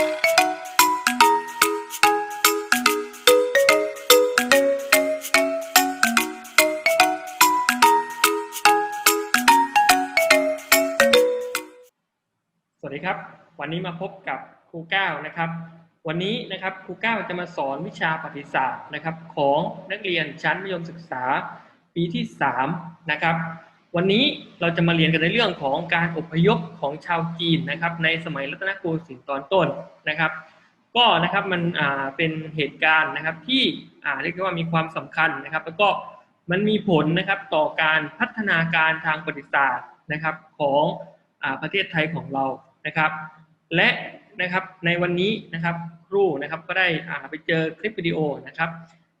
สวัสดีครับ วันนี้มาพบกับครูก้าวนะครับ วันนี้นะครับครูก้าวจะมาสอนวิชาปฏิศาสตร์นะครับ ของนักเรียนชั้นมัธยมศึกษาปีที่3นะครับ วันนี้เราจะมาเรียนกันในเรื่องของการอพยพของชาวจีนนะครับ ในสมัยรัตนโกสินทร์ตอนต้นนะครับ ก็นะครับมันอ่าเป็นเหตุการณ์นะครับที่อ่าเรียกว่ามีความสำคัญนะครับ แล้วก็มันมีผลนะครับต่อการพัฒนาการทางประวัติศาสตร์นะครับของอ่าประเทศไทยของเรานะครับ และนะครับในวันนี้นะครับครูนะครับก็ได้อ่าไปเจอคลิปวิดีโอนะครับ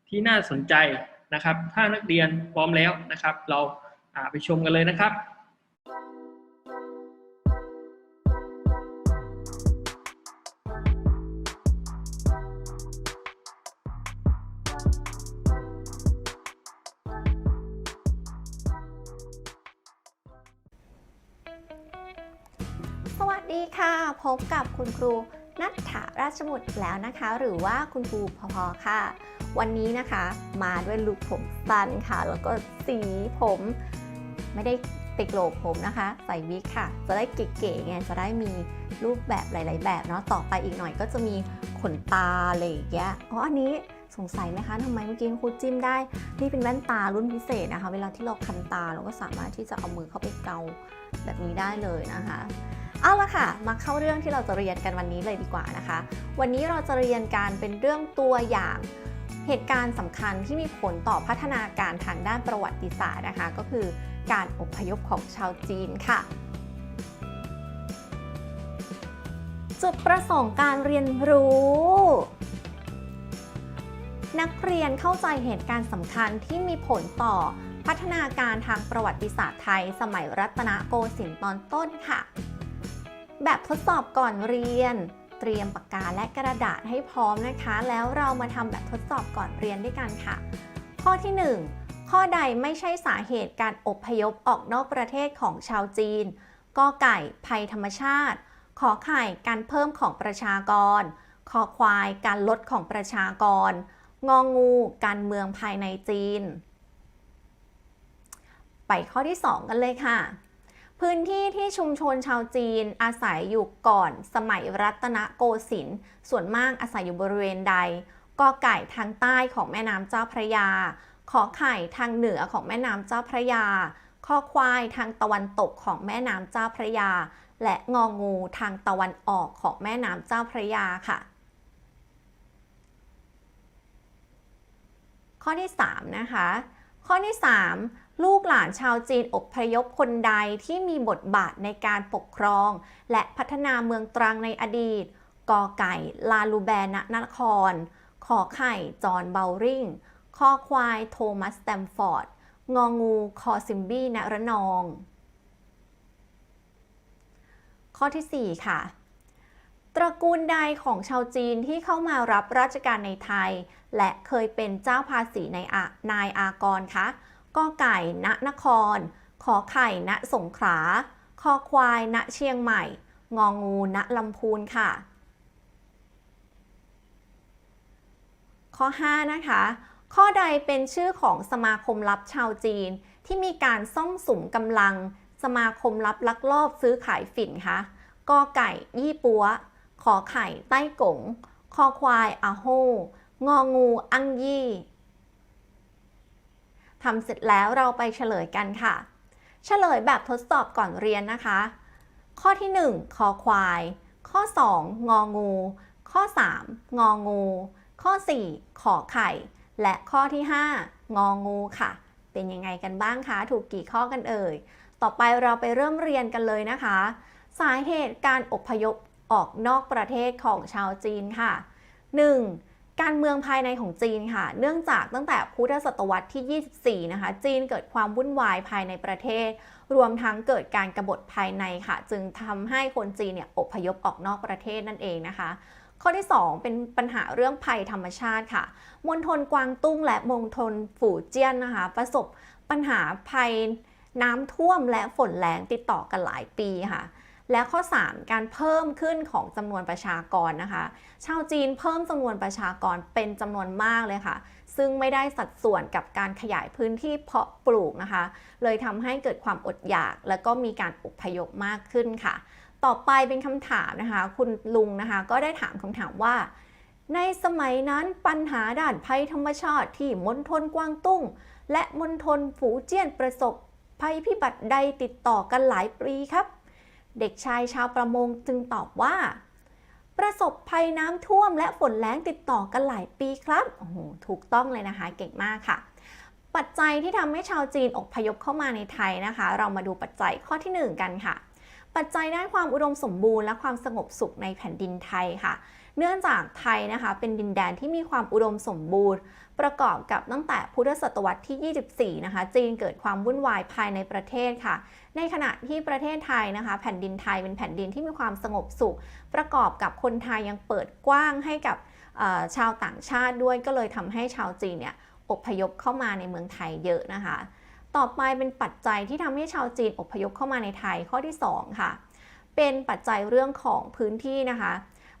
ที่น่าสนใจนะครับ ถ้านักเรียนพร้อมแล้วนะครับ เรา ไปชมกันเลยนะครับสวัสดีค่ะ พบกับคุณครูนัทถาราชบุตรแล้วนะคะ หรือว่าคุณครูพอพอค่ะ วันนี้นะคะ มาด้วยลุคผมสั้นค่ะ แล้วก็สีผม ไม่ได้ติดโกลบผมนะคะ ใส่วิกค่ะ จะได้เก๋ๆไงจะได้มีรูปแบบหลาย ๆ แบบเนาะต่อไปอีกหน่อยก็จะมีขนตาอะไรอย่างเงี้ยอ๋ออันนี้สงสัยไหมคะทำไมเมื่อกี้ครูจิ้มได้ นี่เป็นแว่นตารุ่นพิเศษนะคะ เวลาที่เราคันตาเราก็สามารถที่จะเอามือเข้าไปเกาแบบนี้ได้เลยนะคะ เอาละค่ะ มาเข้าเรื่องที่เราจะเรียนกันวันนี้เลยดีกว่านะคะ วันนี้เราจะเรียนการเป็นเรื่องตัวอย่าง เหตุการณ์สำคัญที่มีผลต่อพัฒนาการทางด้านประวัติศาสตร์นะคะ ก็คือการอพยพของชาวจีนค่ะ จุดประสงค์การเรียนรู้นักเรียนเข้าใจเหตุการณ์สำคัญที่มีผลต่อพัฒนาการทางประวัติศาสตร์ไทย สมัยรัตนโกสินทร์ตอนต้นค่ะ แบบทดสอบก่อนเรียน เตรียมปากกาและกระดาษให้พร้อมนะคะ แล้วเรามาทำแบบทดสอบก่อนเรียนด้วยกันค่ะ ข้อที่ 1 ข้อใดไม่ใช่สาเหตุการอพยพออกนอกประเทศของชาวจีนกอไก่ภัยธรรมชาติ ขอไข่การเพิ่มของประชากร คอควายการลดของประชากร งองู การเมืองภายในจีน ไปข้อที่ 2 กันเลยค่ะ พื้นที่ที่ชุมชนชาวจีนอาศัยอยู่ก่อนสมัยรัตนโกสินทร์ส่วนมากอาศัยอยู่บริเวณใดกอไก่ทางใต้ของแม่น้ำเจ้าพระยา ขอไข่ทางเหนือของแม่น้ำเจ้าพระยาคอควายทางตะวันตกของแม่น้ำเจ้าพระยา และงองูทางตะวันออกของแม่น้ำเจ้าพระยาค่ะ ข้อที่ 3 นะคะ ข้อที่ 3 ลูกหลานชาวจีนอพยพคนใดที่มีบทบาทในการปกครอง และพัฒนาเมืองตรังในอดีตกอไก่ ลาลูแบนนคร ขอไข่ จอห์นเบลริงคอควาย โทมัสแตมฟอร์ด งองู คอซิมบี้ณระนอง ข้อที่ 4 ค่ะ ตระกูลใดของชาวจีนที่เข้ามารับราชการในไทย และเคยเป็นเจ้าภาษีในอานายอากรคะ กอไก่ ณ นคร ขอไข่ ณ สงขลา คอควาย ณ เชียงใหม่ งองู ณ ลำพูนค่ะ ข้อ 5 นะคะ ข้อใดเป็นชื่อของสมาคมลับชาวจีน ที่มีการซ่องสุมกำลัง สมาคมลับลักลอบซื้อขายฝิ่นคะกอไก่ ยี่ปัว ขอไข่ ใต้กง คอควายอาโฮงองู อังยี่ ทำเสร็จแล้วเราไปเฉลยกันค่ะ เฉลยแบบทดสอบก่อนเรียนนะคะ ข้อที่ 1 คอควาย ข้อ 2 งองู ข้อ 3 งองู ข้อ 4 ขอไข่ และข้อที่ 5 งองูค่ะ เป็นยังไงกันบ้างคะ ถูกกี่ข้อกันเอ่ย ต่อไปเราไปเริ่มเรียนกันเลยนะคะ สาเหตุการอพยพออกนอกประเทศของชาวจีนค่ะ 1. การเมืองภายในของจีนค่ะ เนื่องจากตั้งแต่พุทธศตวรรษที่ 24 นะคะ จีนเกิดความวุ่นวายภายในประเทศ รวมทั้งเกิดการกรบฏภายในค่ะ จึงทำให้คนจีนเนี่ยอพยพออกนอกประเทศนั่นเองนะคะ ข้อที่ 2 เป็นปัญหาเรื่องภัยธรรมชาติค่ะ มณฑลกวางตุ้งและมณฑลฝูเจี้ยนนะคะ ประสบปัญหาภัยน้ำท่วมและฝนแรงติดต่อกันหลายปีค่ะ และข้อ 3 การเพิ่มขึ้นของจำนวนประชากรนะคะ ชาวจีนเพิ่มจำนวนประชากรเป็นจำนวนมากเลยค่ะ ซึ่งไม่ได้สัดส่วนกับการขยายพื้นที่เพาะปลูกนะคะ เลยทำให้เกิดความอดอยาก แล้วก็มีการอพยพมากขึ้นค่ะ ต่อไปเป็นคำถามนะคะ คุณลุงนะคะ ก็ได้ถามคำถามว่า ในสมัยนั้นปัญหาด้านภัยธรรมชาติที่มณฑลกวางตุ้ง และมณฑลฝูเจี้ยนประสบภัยพิบัติใดติดต่อกันหลายปีครับ เด็กชายชาวประมงจึงตอบว่า ประสบภัยน้ำท่วมและฝนแล้งติดต่อกันหลายปีครับโอ้โหถูกต้องเลยนะคะ เก่งมากค่ะ ปัจจัยที่ทำให้ชาวจีนอพยพเข้ามาในไทยนะคะ เรามาดูปัจจัยข้อทีหนึ่1 กันค่ะ ปัจจัยด้านความอุดมสมบูรณ์และความสงบสุขในแผ่นดินไทยค่ะ เนื่องจากไทยนะคะ เป็นดินแดนที่มีความอุดมสมบูรณ์ ประกอบกับตั้งแต่พุทธศตวรรษที่ 24 นะคะ จีนเกิดความวุ่นวายภายในประเทศค่ะ ในขณะที่ประเทศไทยนะคะแผ่นดินไทยเป็นแผ่นดินที่มีความสงบสุข ประกอบกับคนไทยยังเปิดกว้างให้กับชาวต่างชาติด้วยก็เลยทำให้ชาวจีนเนี่ยอพยพเข้ามาในเมืองไทยเยอะนะคะ ต่อไปเป็นปัจจัยที่ทำให้ชาวจีนอพยพเข้ามาในไทยข้อที่ 2 ค่ะ เป็นปัจจัยเรื่องของพื้นที่นะคะ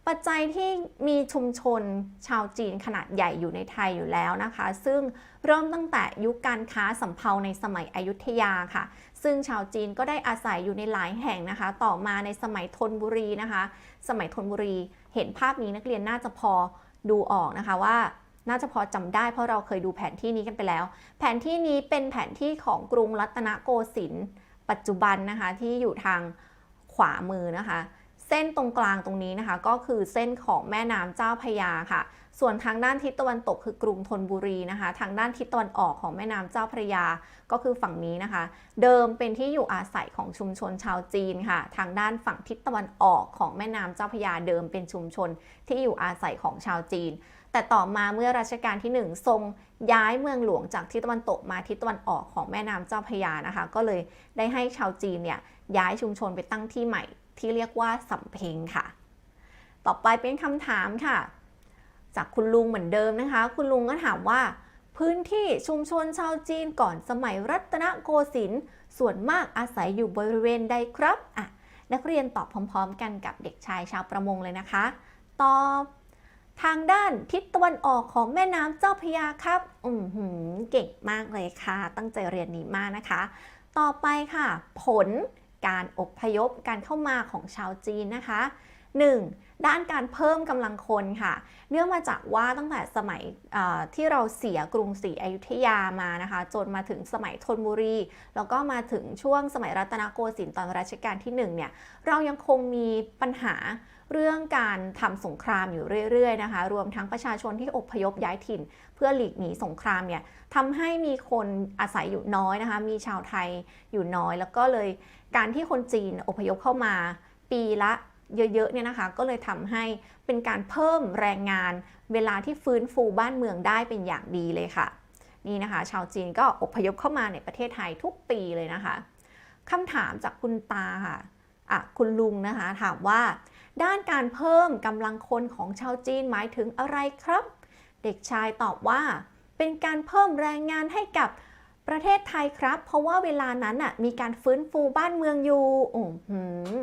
ปัจจัยที่มีชุมชนชาวจีนขนาดใหญ่อยู่ในไทยอยู่แล้วนะคะ ซึ่งเริ่มตั้งแต่ยุคการค้าสำเภาในสมัยอยุธยาค่ะ ซึ่งชาวจีนก็ได้อาศัยอยู่ในหลายแห่งนะคะ ต่อมาในสมัยธนบุรีนะคะ สมัยธนบุรีเห็นภาพนี้นักเรียนน่าจะพอดูออกนะคะว่าน่าจะพอจำได้เพราะเราเคยดูแผนที่นี้กันไปแล้ว แผนที่นี้เป็นแผนที่ของกรุงรัตนโกสินทร์ปัจจุบันนะคะที่อยู่ทางขวามือนะคะ เส้นตรงกลางตรงนี้นะคะ ก็คือเส้นของแม่น้ำเจ้าพยาค่ะ ส่วนทางด้านทิศตะวันตกคือกรุงธนบุรีนะคะ ทางด้านทิศตะวันออกของแม่น้ำเจ้าพระยาก็คือฝั่งนี้นะคะ เดิมเป็นที่อยู่อาศัยของชุมชนชาวจีนค่ะ ทางด้านฝั่งทิศตะวันออกของแม่น้ำเจ้าพระยาเดิมเป็นชุมชนที่อยู่อาศัยของชาวจีน แต่ต่อมาเมื่อรัชกาลที่ 1 ทรงย้ายเมืองหลวงจากทิศตะวันตกมาทิศตะวันออกของแม่น้ำเจ้าพระยานะคะ ก็เลยได้ให้ชาวจีนเนี่ยย้ายชุมชนไปตั้งที่ใหม่ ที่เรียกว่าสำเพ็งค่ะ ต่อไปเป็นคำถามค่ะ จากคุณลุงเหมือนเดิมนะคะ คุณลุงก็ถามว่า พื้นที่ชุมชนชาวจีนก่อนสมัยรัตนโกสินทร์ส่วนมากอาศัยอยู่บริเวณใดครับอะนักเรียนตอบพร้อมๆ กันกับเด็กชายชาวประมงเลยนะคะ ตอบทางด้านทิศตะวันออกของแม่น้ำเจ้าพระยาครับ อืมหืมเก่งมากเลยค่ะ ตั้งใจเรียนนี้มากนะคะ ต่อไปค่ะ ผลการอพยพการเข้ามาของชาวจีนนะคะ 1. ด้านการเพิ่มกำลังคนค่ะ เนื่องมาจากว่าตั้งแต่สมัยที่เราเสียกรุงศรีอยุธยามานะคะ จนมาถึงสมัยธนบุรี แล้วก็มาถึงช่วงสมัยรัตนโกสินทร์ตอนรัชกาลที่1เนี่ยเรายังคงมีปัญหาเรื่องการทำสงครามอยู่เรื่อยๆนะคะ รวมทั้งประชาชนที่อพยพย้ายถิ่น เพื่อหลีกหนีสงครามเนี่ยทำให้มีคนอาศัยอยู่น้อยนะคะ มีชาวไทยอยู่น้อย แล้วก็เลยการที่คนจีนอพยพเข้ามาปีละ เยอะๆเนี่ยนะคะ ก็เลยทำให้เป็นการเพิ่มแรงงาน เวลาที่ฟื้นฟูบ้านเมืองได้เป็นอย่างดีเลยค่ะ นี่นะคะ ชาวจีนก็อพยพเข้ามาในประเทศไทยทุกปีเลยนะคะคำถามจากคุณตาค่ะอะคุณลุงนะคะถามว่า ด้านการเพิ่มกำลังคนของชาวจีนหมายถึงอะไรครับ เด็กชายตอบว่า เป็นการเพิ่มแรงงานให้กับประเทศไทยครับ เพราะว่าเวลานั้นน่ะมีการฟื้นฟูบ้านเมืองอยู่อือหือ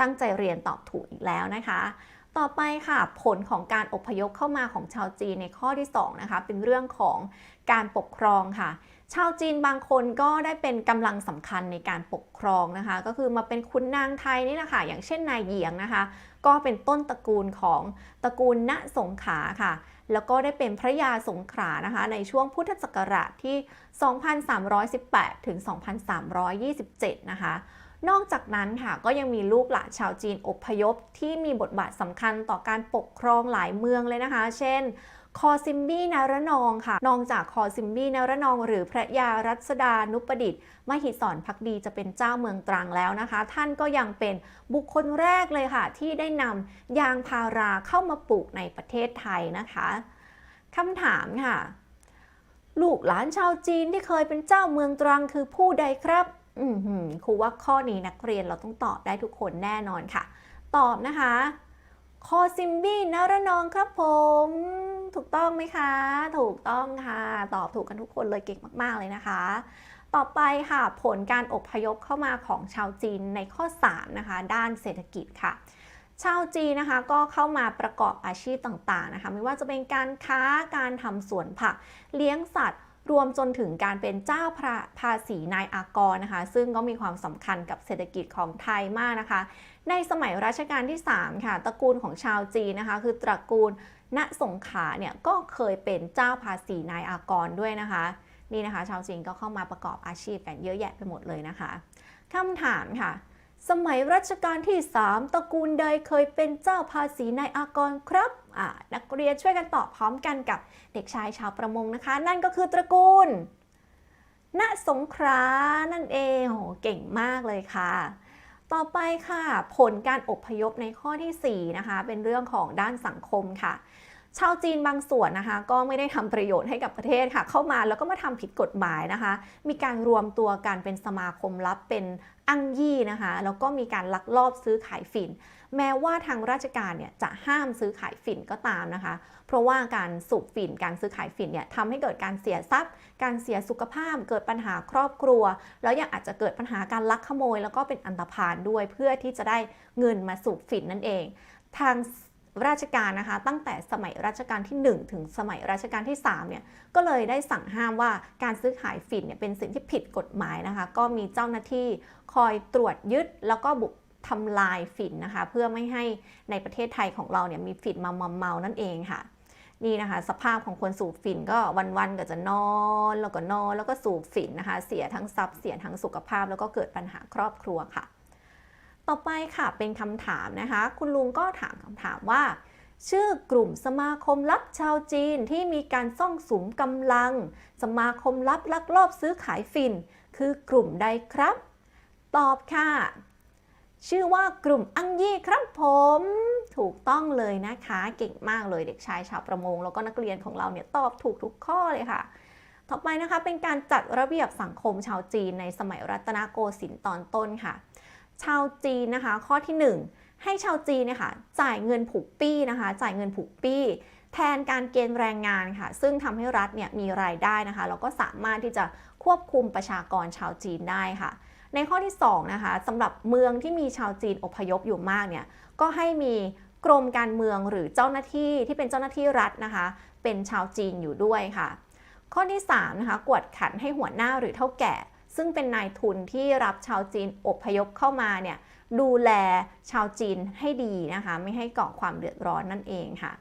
ตั้งใจเรียนตอบถูกอีกแล้วนะคะ ต่อไปค่ะผลของการอพยพเข้ามาของชาวจีนในข้อที่2นะคะเป็นเรื่องของการปกครองค่ะ ชาวจีนบางคนก็ได้เป็นกำลังสำคัญในการปกครองนะคะ ก็คือมาเป็นขุนนางไทยนี่แหละค่ะอย่างเช่นนายเหยียงนะคะ ก็เป็นต้นตระกูลของตระกูลณสงขาค่ะแล้วก็ได้เป็นพระยาสงขานะคะในช่วงพุทธศักราชที่ 2318 ถึง 2327 นะคะ นอกจากนั้นค่ะก็ยังมีลูกหลานชาวจีนอพยพที่มีบทบาทสำคัญต่อการปกครองหลายเมืองเลยนะคะ เช่นคอซิมบี้นารนองค่ะ นอกจากคอซิมบี้นารนอง หรือพระยารัศดานุประดิษฐ์มหิศรพักดีจะเป็นเจ้าเมืองตรังแล้วนะคะ ท่านก็ยังเป็นบุคคลแรกเลยค่ะ ที่ได้นำยางพาราเข้ามาปลูกในประเทศไทยนะคะคำถามค่ะ ลูกหลานชาวจีนที่เคยเป็นเจ้าเมืองตรังคือผู้ใดครับ อือหือครูว่าข้อนี้นักเรียนเราต้องตอบได้ทุกคนแน่นอนค่ะ ตอบนะคะคอซิมบี้นารนองครับผม ถูกต้องไหมคะ ถูกต้องค่ะ ตอบถูกกันทุกคนเลยเก่งมาก ๆ เลยนะคะ ต่อไปค่ะ ผลการอพยพเข้ามาของชาวจีนในข้อ 3 นะคะ ด้านเศรษฐกิจค่ะ ชาวจีนนะคะก็เข้ามาประกอบอาชีพต่างๆนะคะ ไม่ว่าจะเป็นการค้าการทำสวนผัก เลี้ยงสัตว์ รวมจนถึงการเป็นเจ้าพระภาษีนายอากรนะคะ ซึ่งก็มีความสำคัญกับเศรษฐกิจของไทยมากนะคะ ในสมัยรัชกาลที่ 3 ค่ะ ตระกูลของชาวจีนนะคะ คือตระกูลณสงขาเนี่ยก็เคยเป็นเจ้าภาษีนายอากรด้วยนะคะ นี่นะคะ ชาวจีนก็เข้ามาประกอบอาชีพกันเยอะแยะไปหมดเลยนะคะคำถามค่ะ สมัยรัชกาลที่3ตระกูลใดเคยเป็นเจ้าภาษีนายอากรครับนักเรียนช่วยกันตอบพร้อมกันกับเด็กชายชาวประมงนะคะ นั่นก็คือตระกูล ณ สงขลานั่นเองโหเก่งมากเลยค่ะ ต่อไปค่ะ ผลการอพยพในข้อทีสี่ 4 นะคะ เป็นเรื่องของด้านสังคมค่ะ ชาวจีนบางส่วนนะคะ ก็ไม่ได้ทำประโยชน์ให้กับประเทศค่ะ เข้ามาแล้วก็มาทำผิดกฎหมายนะคะ มีการรวมตัวกันเป็นสมาคมลับเป็นอังยี่นะคะ แล้วก็มีการลักลอบซื้อขายฝิ่น แม้ว่าทางราชการเนี่ยจะห้ามซื้อขายฝิ่นก็ตามนะคะ เพราะว่าการสูบฝิ่น การซื้อขายฝิ่นเนี่ยทำให้เกิดการเสียทรัพย์ การเสียสุขภาพ เกิดปัญหาครอบครัว แล้วยังอาจจะเกิดปัญหาการลักขโมย แล้วก็เป็นอันตรพานด้วยเพื่อที่จะได้เงินมาสูบฝิ่นนั่นเอง ทาง ราชการนะคะ ตั้งแต่สมัยรัชกาลที่ 1 ถึงสมัยรัชกาลที่3เนี่ยก็เลยได้สั่งห้ามว่าการซื้อขายฝิ่นเนี่ยเป็นสิ่งที่ผิดกฎหมายนะคะ ก็มีเจ้าหน้าที่คอยตรวจยึดแล้วก็บุกทำลายฝิ่นนะคะ เพื่อไม่ให้ในประเทศไทยของเราเนี่ยมีฝิ่นมามอมเมานั่นเองค่ะนี่นะคะ สภาพของคนสูบฝิ่นก็วันๆก็จะนอนแล้วก็นอนแล้วก็สูบฝิ่นนะคะ เสียทั้งทรัพย์เสียทั้งสุขภาพแล้วก็เกิดปัญหาครอบครัวค่ะ ต่อไปค่ะเป็นคำถามนะคะ คุณลุงก็ถามคำถามว่า ชื่อกลุ่มสมาคมลับชาวจีนที่มีการซ่องสุมกำลัง สมาคมลับลักลอบซื้อขายฝิ่น คือกลุ่มใดครับ ตอบค่ะ ชื่อว่ากลุ่มอังยี่ครับผม ถูกต้องเลยนะคะ เก่งมากเลยเด็กชายชาวประมง แล้วก็นักเรียนของเราเนี่ยตอบถูกทุกข้อเลยค่ะต่อไปนะคะเป็นการจัดระเบียบสังคมชาวจีนในสมัยรัตนโกสินทร์ตอนต้นค่ะ ชาวจีนนะคะ ข้อที่ 1 ให้ชาวจีนเนี่ยค่ะจ่ายเงินผูกปี้นะคะ จ่ายเงินผูกปี้ แทนการเกณฑ์แรงงานค่ะ ซึ่งทำให้รัฐเนี่ยมีรายได้นะคะแล้วก็สามารถที่จะควบคุมประชากรชาวจีนได้ค่ะ ในข้อที่2นะคะสำหรับเมืองที่มีชาวจีนอพยพอยู่มากเนี่ยก็ให้มีกรมการเมืองหรือเจ้าหน้าที่ที่เป็นเจ้าหน้าที่รัฐนะคะ เป็นชาวจีนอยู่ด้วยค่ะ ข้อที่3นะคะกวดขันให้หัวหน้าหรือเท่าแก่ ซึ่งเป็นนายทุนที่รับชาวจีนอพยพเข้ามาเนี่ยดูแลชาวจีนให้ดีนะคะ ไม่ให้ก่อความเดือดร้อนนั่นเองค่ะ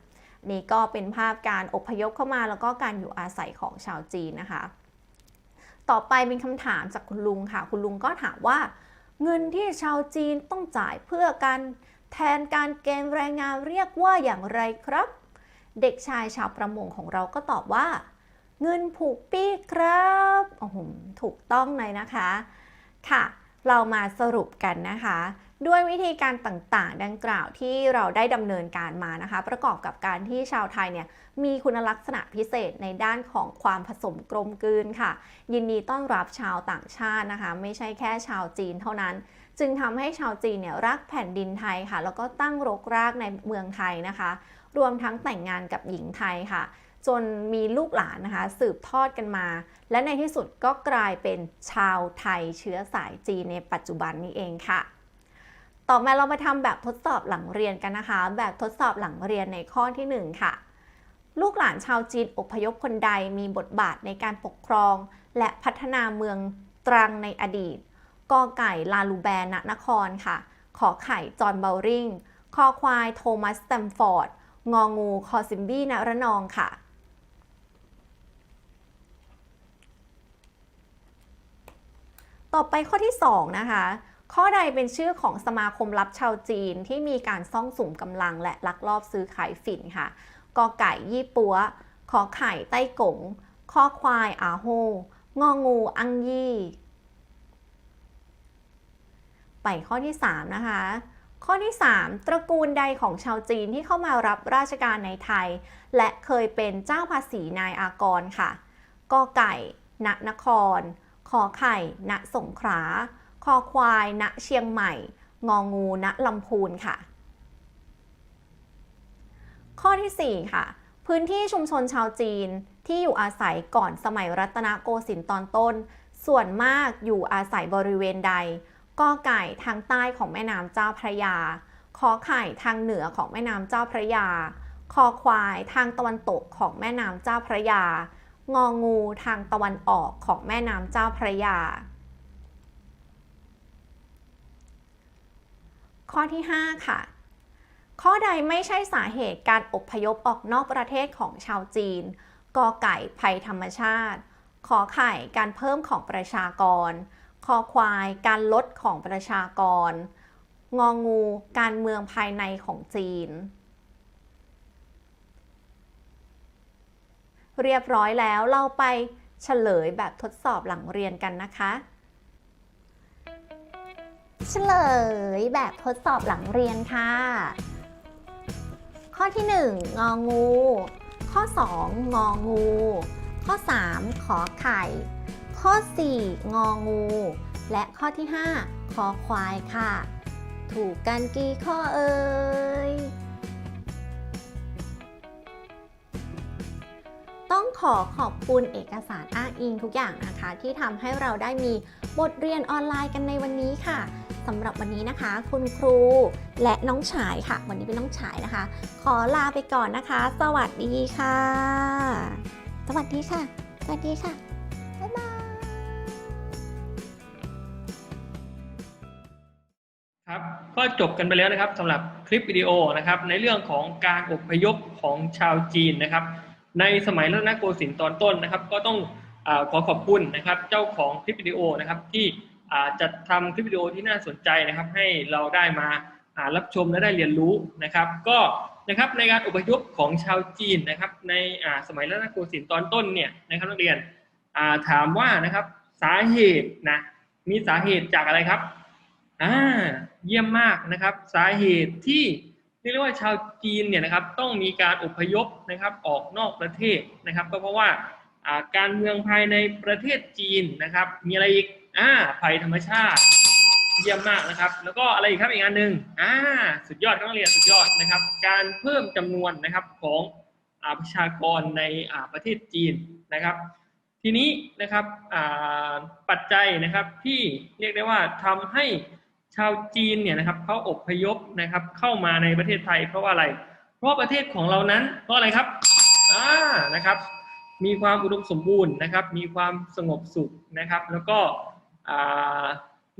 นี่ก็เป็นภาพการอพยพเข้ามาแล้วก็การอยู่อาศัยของชาวจีนนะคะ ต่อไปเป็นคำถามจากคุณลุงค่ะ คุณลุงก็ถามว่า เงินที่ชาวจีนต้องจ่ายเพื่อการแทนการเกณฑ์แรงงานเรียกว่าอย่างไรครับ เด็กชายชาวประมงของเราก็ตอบว่า เงินผูกปี้ครับโอ้โหถูกต้องเลยนะคะ ค่ะ เรามาสรุปกันนะคะ ด้วยวิธีการต่างๆ ดังกล่าวที่เราได้ดำเนินการมานะคะ ประกอบกับการที่ชาวไทยเนี่ยมีคุณลักษณะพิเศษในด้านของความผสมกลมกลืนค่ะ ยินดีต้อนรับชาวต่างชาตินะคะ ไม่ใช่แค่ชาวจีนเท่านั้นจึงทำให้ชาวจีนเนี่ยรักแผ่นดินไทยค่ะ แล้วก็ตั้งรกรากในเมืองไทยนะคะ รวมทั้งแต่งงานกับหญิงไทยค่ะ จนมีลูกหลานนะคะ สืบทอดกันมา และในที่สุดก็กลายเป็นชาวไทยเชื้อสายจีนในปัจจุบันนี้เองค่ะ ต่อมาเรามาทำแบบทดสอบหลังเรียนกันนะคะ แบบทดสอบหลังเรียนในข้อที่ 1 ค่ะ ลูกหลานชาวจีนอพยพคนใดมีบทบาทในการปกครอง และพัฒนาเมืองตรังในอดีตกอไก่ลาลูแบนนครค่ะ ขอไข่จอห์นเบลริงคอควายโทมัสสแตมฟอร์ดงองูคอซิมบี้ณระนองค่ะ ต่อไปข้อที่ 2 นะคะ ข้อใดเป็นชื่อของสมาคมลับชาวจีนที่มีการซ่องสุมกำลังและลักลอบซื้อขายฝิ่นค่ะกอไก่ยี่ปัวขอไข่ไต้กงคอควายอาโฮงองูอังยี่ ไปข้อที่ 3 นะคะ ข้อที่ 3 ตระกูลใดของชาวจีนที่เข้ามารับราชการในไทย และเคยเป็นเจ้าภาษีนายอากรค่ะกอไก่ณนคร ขอไข่ ณ สงขลาคอควาย ณ เชียงใหม่ งองู ณ ลำพูนค่ะ ข้อที่ 4 ค่ะ พื้นที่ชุมชนชาวจีนที่อยู่อาศัยก่อนสมัยรัตนโกสินทร์ตอนต้น ส่วนมากอยู่อาศัยบริเวณใดกอไก่ทางใต้ของแม่น้ำเจ้าพระยาขอไข่ทางเหนือของแม่น้ำเจ้าพระยาคอควายทางตะวันตกของแม่น้ำเจ้าพระยา งองูทางตะวันออกของแม่น้ำเจ้าพระยา ข้อที่ 5 ค่ะ ข้อใดไม่ใช่สาเหตุการอพยพออกนอกประเทศของชาวจีนกอไก่ภัยธรรมชาติ ขอไข่การเพิ่มของประชากร คอควายการลดของประชากร งองู การเมืองภายในของจีน เรียบร้อยแล้วเราไปเฉลยแบบทดสอบหลังเรียนกันนะคะ เฉลยแบบทดสอบหลังเรียนค่ะ ข้อที่ 1 งองู ข้อ 2 งองู ข้อ 3 ขอไข่ ข้อ 4 งองู และข้อที่ 5 คอควายค่ะ ถูกกันกี่ข้อเอ่ย ต้องขอขอบคุณเอกสารอ้างอิงทุกอย่างนะคะ ที่ทำให้เราได้มีบทเรียนออนไลน์กันในวันนี้ค่ะสำหรับวันนี้นะคะ คุณครูและน้องฉายค่ะ วันนี้เป็นน้องฉายนะคะ ขอลาไปก่อนนะคะ สวัสดีค่ะ สวัสดีค่ะ สวัสดีค่ะ บ๊ายบายครับก็จบกันไปแล้วนะครับสำหรับคลิปวิดีโอนะครับ ในเรื่องของการอพยพของชาวจีนนะครับ ในสมัยรัตนโกสินทร์ตอนต้นนะครับ ก็ต้องอขอขอบคุณนะครับเจ้าของคลิปวิดีโอนะครับที่จัดทำคลิปวิดีโอที่น่าสนใจนะครับ ให้เราได้มารับชมและได้เรียนรู้นะครับ ก็นะครับในการอพยพของชาวจีนนะครับ ในสมัยรัตนโกสินทร์ตอนต้นเนี่ยนะครับนักเรียนถามว่านะครับสาเหตุนะมีสาเหตุจากอะไรครับอ่าเยี่ยมมากนะครับ สาเหตุที่ นี่เรียกว่าชาวจีนเนี่ยนะครับต้องมีการอพยพนะครับออกนอกประเทศนะครับ ก็เพราะว่าการเมืองภายในประเทศจีนนะครับ มีอะไรอีกอ่าภัยธรรมชาติเยี่ยมมากนะครับ แล้วก็อะไรอีกครับอีกอันหนึ่งอ่าสุดยอดครับนักเรียนสุดยอดนะครับ การเพิ่มจำนวนนะครับของอประชากรในอ่าประเทศจีนนะครับ ทีนี้นะครับปัจจัยนะครับที่เรียกได้ว่าทำให้ ชาวจีนเนี่ยนะครับเขาอพยพนะครับเข้ามาในประเทศไทยเพราะว่าอะไร เพราะประเทศของเรานั้น เพราะอะไรครับอ่านะครับมีความอุดมสมบูรณ์นะครับ มีความสงบสุขนะครับ แล้วก็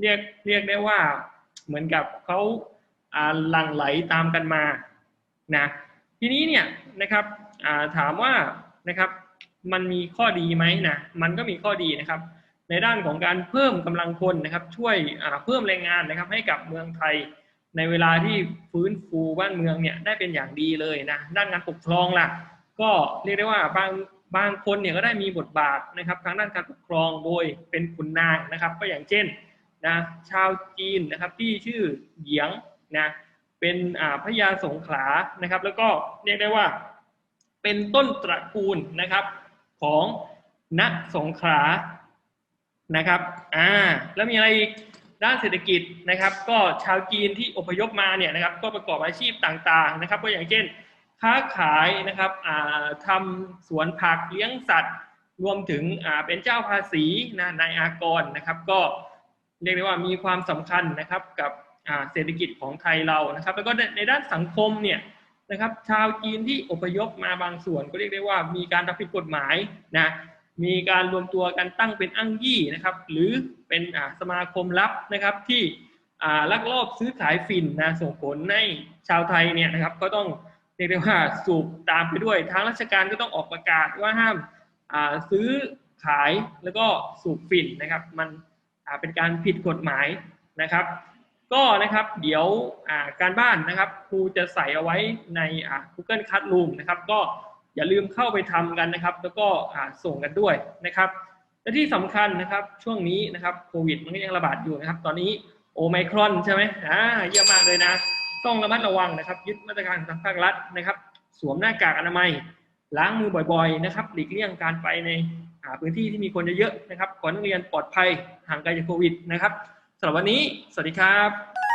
เรียกเรียกได้ว่าเหมือนกับเขาหลั่งไหลตามกันมานะทีนี้เนี่ยนะครับถามว่านะครับมันมีข้อดีไหมนะมันก็มีข้อดีนะครับ ในด้านของการเพิ่มกำลังคนนะครับ ช่วยเพิ่มแรงงานนะครับ ให้กับเมืองไทย ในเวลาที่ฟื้นฟูบ้านเมืองเนี่ยได้เป็นอย่างดีเลยนะด้านการปกครองล่ะ ก็เรียกได้ว่าบางบางคนเนี่ยก็ได้มีบทบาทนะครับทางด้านการปกครองโดยเป็นขุนนางนะครับ ก็อย่างเช่นนะชาวจีนนะครับที่ชื่อเหยียงนะเป็นพระยาสงขลานะครับ แล้วก็เรียกได้ว่าเป็นต้นตระกูลนะครับของณสงขลา นะครับอ่าแล้วมีอะไรอีกด้านเศรษฐกิจนะครับ ก็ชาวจีนที่อพยพมาเนี่ยนะครับ ก็ประกอบอาชีพต่างๆนะครับ ก็อย่างเช่น ค้าขายนะครับอ่าทำสวนผักเลี้ยงสัตว์ รวมถึงอ่าเป็นเจ้าภาษีนะนายอากรนะครับ ก็เรียกได้ว่ามีความสำคัญนะครับกับอ่าเศรษฐกิจของไทยเรานะครับ แล้วก็ในในด้านสังคมเนี่ยนะครับ ชาวจีนที่อพยพมาบางส่วนก็เรียกได้ว่ามีการทำผิดกฎหมายนะ มีการรวมตัวกันตั้งเป็นอ้างยี่นะครับ หรือเป็นสมาคมลับนะครับที่ลักลอบซื้อขายฝิ่นนะส่งผลให้ชาวไทยเนี่ยนะครับ ก็ต้องเรียกได้ว่าสูบตามไปด้วย ทางราชการก็ต้องออกประกาศว่าห้ามซื้อขายแล้วก็สูบฝิ่นนะครับ มันเป็นการผิดกฎหมายนะครับ ก็นะครับเดี๋ยวการบ้านนะครับครูจะใส่เอาไว้ใน Google Classroom นะครับ ก็ อย่าลืมเข้าไปทำกันนะครับ แล้วก็อ่าส่งกันด้วยนะครับและที่สำคัญนะครับช่วงนี้นะครับโควิดมันก็ยังระบาดอยู่นะครับ ตอนนี้โอไมครอนใช่ไหมอ่าเยี่ยมากเลยนะ ต้องระมัดระวังนะครับ ยึดมาตรการทางภาครัฐนะครับ สวมหน้ากากอนามัย ล้างมือบ่อยๆนะครับ หลีกเลี่ยงการไปในอ่าพื้นที่ที่มีคนเยอะๆนะครับขอให้นักเรียนปลอดภัยห่างไกลจากโควิดนะครับสำหรับวันนี้ สวัสดีครับ